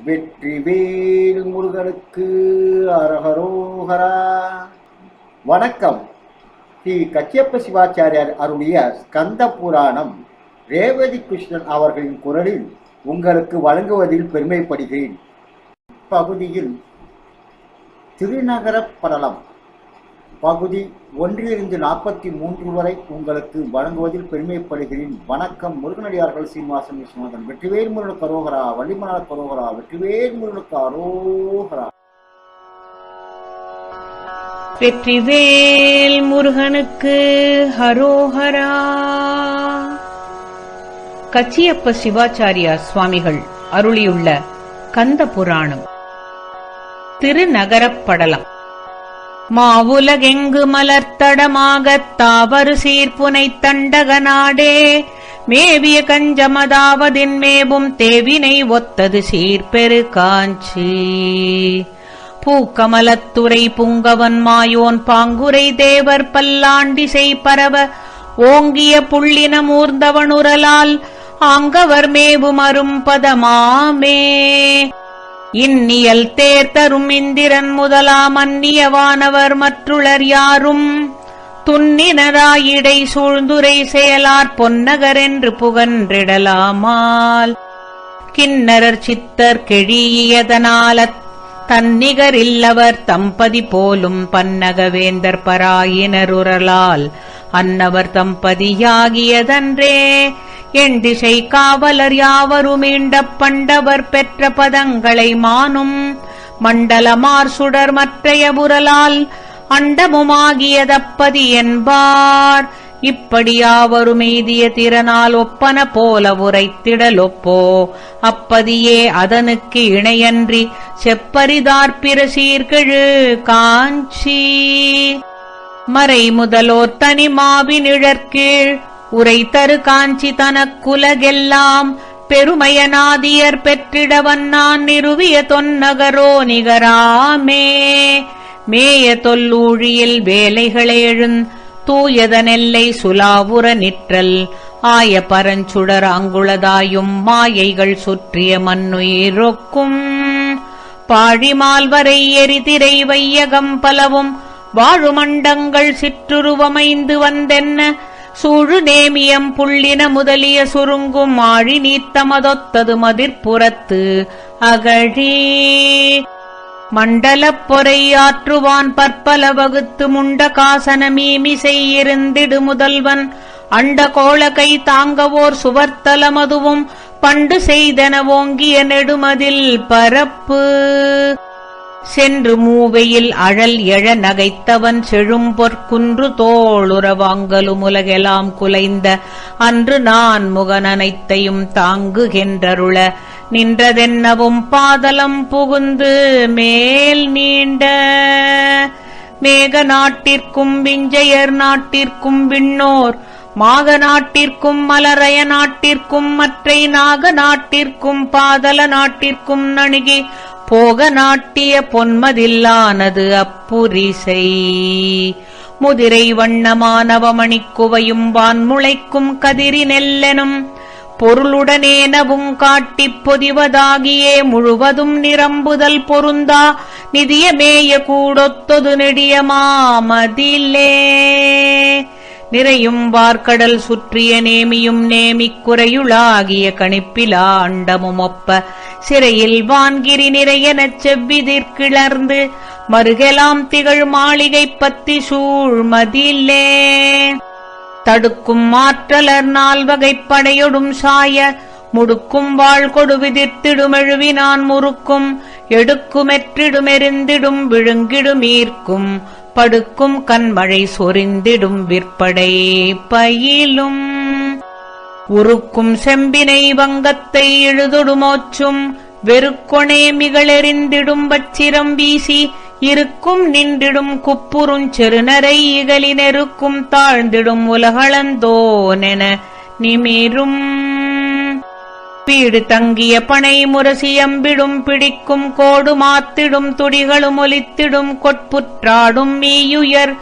வெற்றிவேல் முருகனுக்கு அரஹரோஹரா. வணக்கம். ஸ்ரீ கச்சியப்ப சிவாச்சாரியார் அருளிய ஸ்கந்த புராணம் ரேவதி கிருஷ்ணன் அவர்களின் குரலில் உங்களுக்கு வழங்குவதில் பெருமைப்படுகிறேன். பகுதியில் திருநகர படலம். பகுதி ஒன்றிலிருந்து நாற்பத்தி மூன்று வரை உங்களுக்கு வழங்குவதில் பெருமைப்படுகிறேன். வணக்கம். முருகனடியார்கள் சீனிவாசன் விஸ்வநாதன். வெற்றிவேல் முருகனுக்கு அரோகரா வள்ளிமலர் அரோகரா வெற்றிவேல் முருகனுக்கு அரோகரா வெற்றிவேல் முருகனுக்கு ஹரோஹரா. கச்சியப்ப சிவாச்சாரியா சுவாமிகள் அருளியுள்ள கந்த புராணம் திருநகரப் படலம். மாவுலகெங்கு மலர்த்தடமாகத் தாவரு சீர்ப்புனைத் தண்டக நாடே மேவிய கஞ்சமதாவதின் மேவும் தேவினை ஒத்தது சீர்பெரு காஞ்சி. பூக்கமலத்துறை புங்கவன் மாயோன் பாங்குரை தேவர் பல்லாண்டிசை பரவ. ஓங்கிய புள்ளின மூர்ந்தவனுரலால் ஆங்கவர் மேவும் அரும்பதமாமே இன்னியல் தேர்தரும் இந்திரன் முதலாம் அந்நியவானவர் மற்றுளர் யாரும்? துன்னினராயிடை சூழ்ந்துரை செயலார் பொன்னகர் என்று புகன்றிடலாமால்? கிண்ணரர் சித்தர் கெழியதனாலத் தன்னிகரில்லவர் தம்பதி போலும் பன்னகவேந்தர் பராயினருரலால் அன்னவர் தம்பதியாகியதன்றே என் திசை காவலர் யாவருமீண்ட பண்டவர் பெற்ற பதங்களை மானும். மண்டலமார் சுடர் மற்றைய புரலால் அண்டமுமாகியதப்பதி என்பார். இப்படியாவரும் எய்திய திறனால் ஒப்பன போல உரைத்திடலொப்போ. அப்பதியே அதனுக்கு இணையன்றி செப்பரிதார்பிற சீர்கெழு காஞ்சி. மறை முதலோர் தனி மாவி நிழற்கீழ் உரைத்தரு காஞ்சி தனக்குலகெல்லாம் பெருமையநாதியர் பெற்றிடவன் நான் நிறுவிய தொன்னகரோ நிகராமே. மேய தொல்லூழியில் வேலைகளேழுந் தூயதனெல்லை சுலாவுற நிற்றல் ஆய பரஞ்சுடர் அங்குளதாயும் மாயைகள் சுற்றிய மண்ணுயிரொக்கும். பாழிமால்வரை எரிதிரை வையகம் பலவும் வாழுமண்டங்கள் சிற்றுருவமைந்து வந்தென்ன சூழு நேமியம் புள்ளின முதலிய சுருங்கும் ஆழி நீத்தமதொத்தது மதிர்ப்புறத்து அகழி. மண்டலப் பொறையாற்றுவான் பற்பல வகுத்து முண்ட காசன மீமி செய்யிருந்திடு முதல்வன். அண்ட கோளகை தாங்கவோர் சுவர்த்தலமதுவும் பண்டு செய்தன ஓங்கிய நெடுமதில் பரப்பு. சென்று மூவையில் அழல் எழ நகைத்தவன் செழும்பொற்குன்று தோளுறவாங்கலுமுலகெலாம் குலைந்த அன்று நான் முகனனைத்தையும் தாங்குகின்றருள. நின்றதென்னவும் பாதலம் புகுந்து மேல் நீண்ட மேக நாட்டிற்கும் விஞ்சையர் நாட்டிற்கும் விண்ணோர் மாக நாட்டிற்கும் மலரய நாட்டிற்கும் மற்றை நாக நாட்டிற்கும் பாதல நாட்டிற்கும் நணுகி போக நாட்டிய பொன்மதில்லானது அப்புரிசை. முதிரை வண்ணமானவமணிக்குவையும் வான்முளைக்கும் கதிரி நெல்லெனும் பொருளுடனேனவும் காட்டிப் பொதிவதாகியே முழுவதும் நிரம்புதல் பொருந்தா நிதியமேய கூடொத்தொது நெடிய மாமதிலே. நிறையும் வார்க்கடல் சுற்றிய நேமியும் நேமிக் குறையுளாகிய கணிப்பிலா அண்டமும் ஒப்ப சிறையில் வான்கிரி நிறையெனச் செவ்விதிர்கிளர்ந்து மறுகெலாம் திகழ் மாளிகை பத்தி சூழ்மதிலே தடுக்கும் ஆற்றலர் நால்வகைப் படையொடும் சாய முடுக்கும் வாழ் கொடுவிதிர்த்திடுமெழுவினான் முறுக்கும் எடுக்குமெற்றிடுமெறிந்திடும் விழுங்கிடுமீர்க்கும் படுக்கும் கண்மழை சொரிந்திடும் விற்படை பயிலும். உருக்கும் செம்பினை வங்கத்தை இழுதொடுமோச்சும் வெறுக்கொணே மிகளெறிந்திடும் வச்சிரம் வீசி இருக்கும் நின்றிடும் குப்புறும் செருநரை இகலினெருக்கும் தாழ்ந்திடும் உலகளந்தோனென நிமிரும். பீடு தங்கிய பனை முரசியம்பிடும் பிடிக்கும் கோடு மாத்திடும் துடிகளும் ஒலித்திடும் கொட்புற்றாடும் மீயுயர்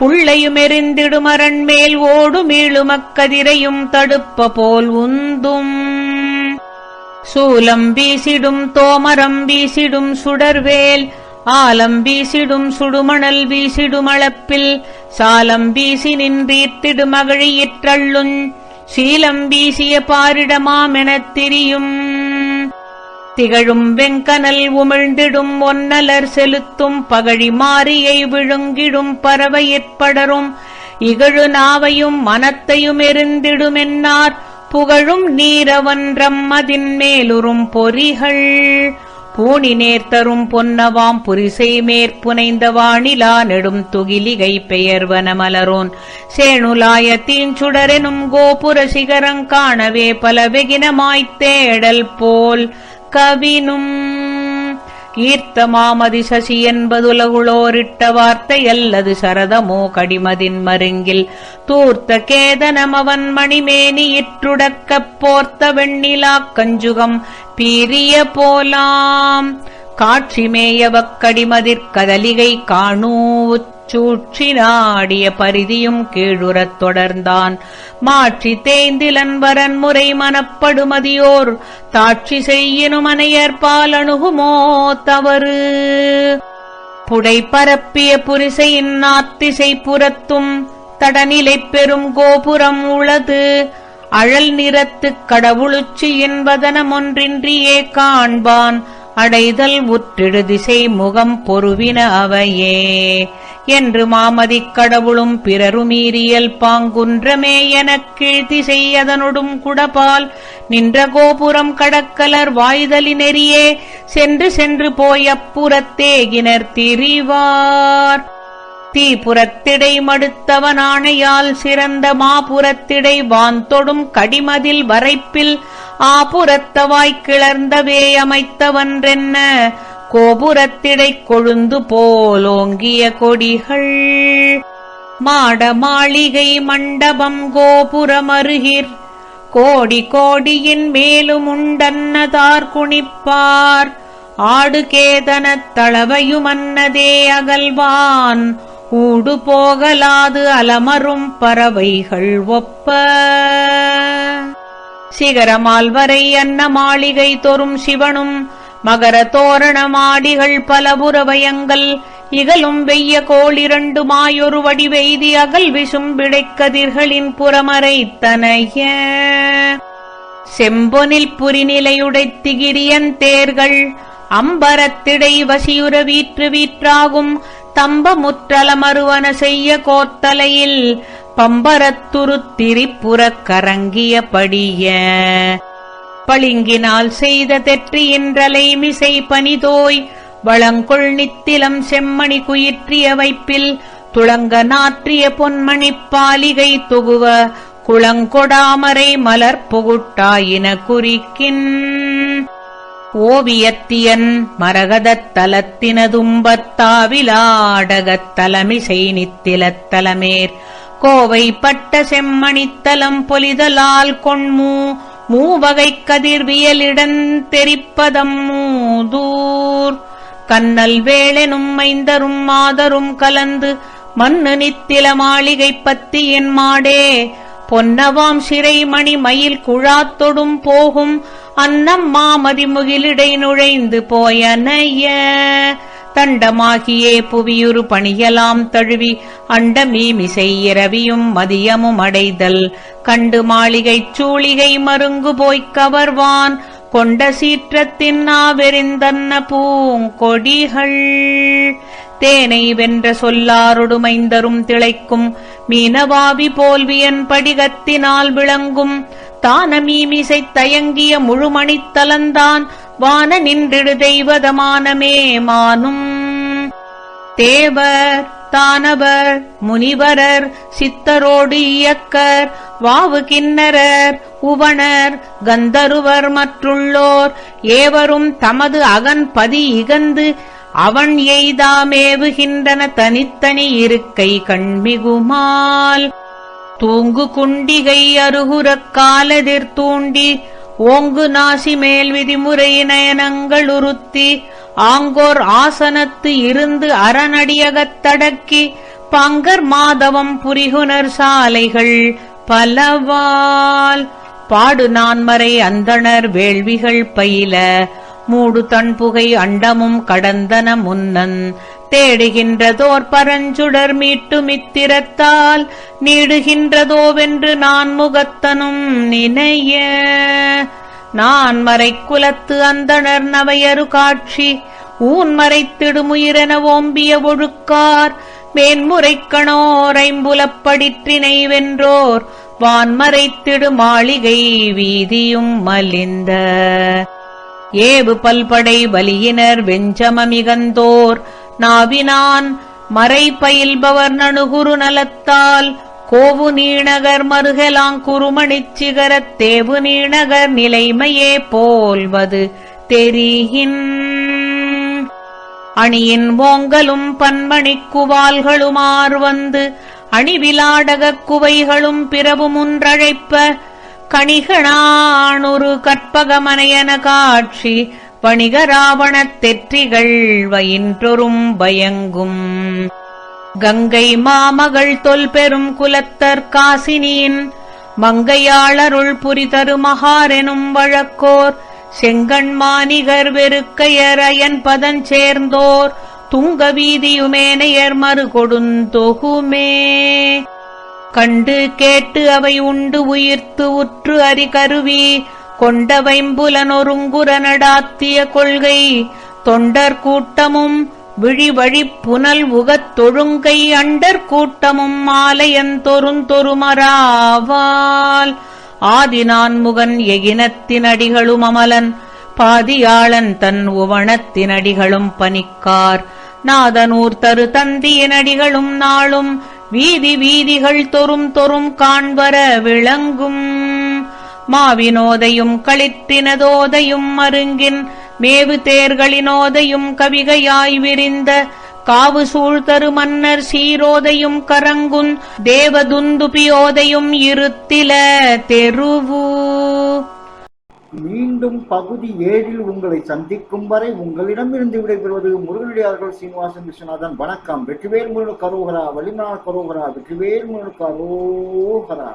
புள்ளையும் எரிந்திடும் அரண்மேல் ஓடும் ஈழுமக்கதிரையும் தடுப்ப போல் உந்தும். சூலம் வீசிடும் தோமரம் வீசிடும் சுடர்வேல். ஆலம் வீசிடும் சுடுமணல் வீசிடும் அளப்பில். சாலம் வீசி நின்றீர்த்திடும் மகிழியிற்றள்ளுஞ் சீலம் வீசிய பாரிடமாமெனத் திரியும். திகழும் வெங்கனல் உமிழ்ந்திடும் ஒன்னலர் செலுத்தும் பகழி மாறியை விழுங்கிடும் பறவையிற்படரும் இகழு நாவையும் மனத்தையும் எரிந்திடுமென்னார் புகழும் நீரவன்றம் அதின் மேலுறும் பொறிகள். பூணி நேர்த்தரும் பொன்னவாம் புரிசை மேற்புனைந்த வாணிலா நெடும் துகிலிகை பெயர்வன மலரோன். சேணுலாயத்தின் சுடரெனும் கோபுர சிகரங் காணவே பல வெகினமாய்த் தேடல் போல் கவினும் கீர்த்தமாமதி சசி என்பதுலகுளோரிட்ட வார்த்தை அல்லது சரதமோ கடிமதின் மருங்கில். தூர்த்த கேதனமவன் மணிமேனி இற்றுடக்கப் போர்த்த வெண்ணிலாக் கஞ்சுகம் பீரிய போலாம். காட்சி கதலிகை காணூச் சூழ்ச்சி நாடிய பரிதியும் கீழுறத் தொடர்ந்தான். மாற்றி தேய்ந்திலன் வரன் முறை மனப்படுமதியோர் தாட்சி செய்யினும் அனையற்பால் அணுகுமோ தவறு. புடை பரப்பிய புரிசையின் நாத்திசை புறத்தும் தடநிலை பெறும் கோபுரம் உளது. அழல் நிறத்துக் கடவுளுச்சி என்பதனமொன்றின்றியே காண்பான். அடைதல் உற்றிடு திசை முகம் பொருவின அவையே. என்று மாமதிக் கடவுளும் பிறருமீறியல் பாங்குன்றமே எனக் கீழ்த்திசை அதனொடும் குடபால். நின்ற கோபுரம் கடக்கலர் வாய்தலி நெறியே சென்று சென்று போய் அப்புறத்தேகினர் திரிவார். மடுத்தவன் மடுத்தவனானையால் சிறந்த மாபுறத்திடை வாந்தொடும் கடிமதில் வரைப்பில் ஆபுரத்தவாய்க் கிளர்ந்தவே அமைத்தவன்றென்ன கோபுரத்திடைக் கொழுந்து போலோங்கிய கொடிகள். மாட மாளிகை மண்டபம் கோபுரமருகிற் கோடி கோடியின் மேலும் உண்டன்னதார் குணிப்பார் ஆடு கேதனத் தளவையுமன்னதே அகல்வான். ஊடு போகலாது அலமரும் பறவைகள் ஒப்ப. சிகரமால்வரை அன்ன மாளிகை தொறும் சிவனும் மகர தோரணமாடிகள் மாடிகள் பலபுறவயங்கள் இகலும் வெய்ய கோளிரண்டு மாயொரு வடிவெய்தி அகல் விசும் விடைக்கதிர்களின் புறமறைத்தனைய செம்பொனில் புரிநிலையுடைத் திகிரியன் தேர்கள் அம்பரத்திடை வசியுற வீற்று வீற்றாகும் தம்ப முற்றலமருவன செய்ய கோத்தலையில் பம்பரத்துருத்திரிப்புறக் கரங்கியபடிய. பளிங்கினால் செய்த தெற்றியின்றலை மிசை பனிதோய் வளங்கொள் நித்திலம் செம்மணி குயிற்றிய வைப்பில். துளங்க நாற்றிய பொன்மணிப் பாலிகை தொகுவ. குளங்கொடாமரை மலர் புகுட்டாயின குறிக்கின். ஓவியத்தியன் மரகதத் தலத்தினதும்பத்தாவிலாடகத் தலமிசை கோவை பட்ட செம்மணித்தலம் பொலிதலால் கொண்மூ மூவகைக் கதிர்வியலிடன் தெரிப்பதம் மூதூர். கண்ணல் வேளெனும் மைந்தரும் மாதரும் கலந்து மண்ணு நித்தில மாளிகை பத்தியின் மாடே. பொன்னவாம் சிறைமணி மயில் குழாத்தொடும் போகும் அன்னம் மாமதி முகிலிடை நுழைந்து போயனைய தண்டமாகியே புவியுறு பணியலாம் தழுவி அண்டமீமிசை இரவியும் மதியமும் அடைதல். கண்டு மாளிகைச் சூளிகை மருங்கு போய்க் கவர்வான். கொண்ட சீற்றத்தின் நாவெறிந்தன்ன பூங்கொடிகள் தேனை வென்ற சொல்லாரொடுமைந்தரும் திளைக்கும். மீனவாவி போல்வியன் படிகத்தினால் விளங்கும். தானமீமிசைத் தயங்கிய முழுமணித் தலந்தான் வான நின்றிடு தெய்வதமானமே மானும். தேவர் தானவர் முனிவரர் சித்தரோடு இயக்கர் வாவு கிண்ணரர் உவணர் கந்தருவர் மற்றுள்ளோர் ஏவரும் தமது அகன் பதி இகந்து அவன் எய்தாமேவுகின்றன தனித்தனி இருக்கை கண்மிகுமால். தூங்கு குண்டிகை அருகுரக் காலதிர் தூண்டி ஓங்கு நாசி மேல் விதிமுறை நயனங்கள் உறுத்தி ஆங்கோர் ஆசனத்து இருந்து அரணடியகத்தடக்கி பங்கர் மாதவம் புரிகுனர் சாலைகள் பலவால். பாடு நான்மறை அந்தணர் வேள்விகள் பயில மூடு தன்புகை அண்டமும் கடந்தன முன்னன். தேடுகின்றதோர் பரஞ்சுடர் மீட்டு மித்திரத்தால் நீடுகின்றதோவென்று நான் முகத்தனும் நினைய. நான் மறைக்குலத்து அந்தணர் நவையரு காட்சி ஊன் மறைத்திடுமுயிரென ஓம்பிய ஒழுக்கார். மேன்முறைக்கணோர் ஐம்புலப்படிற்றினை வென்றோர் வான்மறைத்திடு மாளிகை வீதியும் மலிந்த. ஏவு பல்படை வலியினர் வெஞ்சமமிகந்தோர் நாவினான் மறை பயில்பவர் நணுகுரு நலத்தால் கோவு நீணகர் மருகலாங் குருமணிச் சிகரத் தேவு நீணகர் நிலைமையே போல்வது தெரியின் அணியின் ஓங்கலும் பன்மணிக் குவால்களுமார் வந்து அணிவிலாடகக் குவைகளும் பிறவும் ஒன்றழைப்ப கணிகணானொரு கற்பகமனையன காட்சி வணிக ராவணத் தெற்றிகள் வயின்றொரும் பயங்கும். கங்கை மாமகள் தொல்பெரும் குலத்தர் காசினியின் மங்கையாளருள் புரிதரு மகாரெனும் வழக்கோர். செங்கண்மானிகர் வெறுக்கையர் அயன் பதஞ்சேர்ந்தோர் துங்க வீதியுமேனையர் மறு கொடுந்தொகுமே கண்டு கேட்டு அவை உண்டு உயிர்த்து உற்று அறி கொண்டவைம்புலனொருங்குரனடாத்திய நடாத்திய கொள்கை தொண்டர் கூட்டமும் விழிவழிப் புனல் உகத் தொழுங்கை அண்டர் கூட்டமும் மாலையந்தொருந்தொருமராவால் ஆதிநான்முகன் எகினத்தினடிகளும் அமலன் பாதியாளன் தன் உவணத்தினடிகளும் பனிக்கார் நாதனூர் தரு தந்தியினடிகளும் நாளும் வீதி வீதிகள் தொறும் தொறும் காண்பர விளங்கும் மாவினோதையும் களிற்றினதோதையும் மருங்கின் மேவு தேர்களினோதையும் கவிகையாய் விரிந்த காவு சூழ்தரு மன்னர் சீரோதையும் கரங்குன் தேவதுந்துபியோதையும் இருத்தில தெருவு. மீண்டும் பகுதி ஏழில் உங்களை சந்திக்கும் வரை உங்களிடமிருந்து விடைபெறுவது முருகனடியார்கள் சீனிவாசன் விஸ்வநாதன். வணக்கம். வெற்றிவேல் முருகன் கரோகரா வலிமனார் கரோகரா வெற்றிவேல் முருகன் கரோகரா.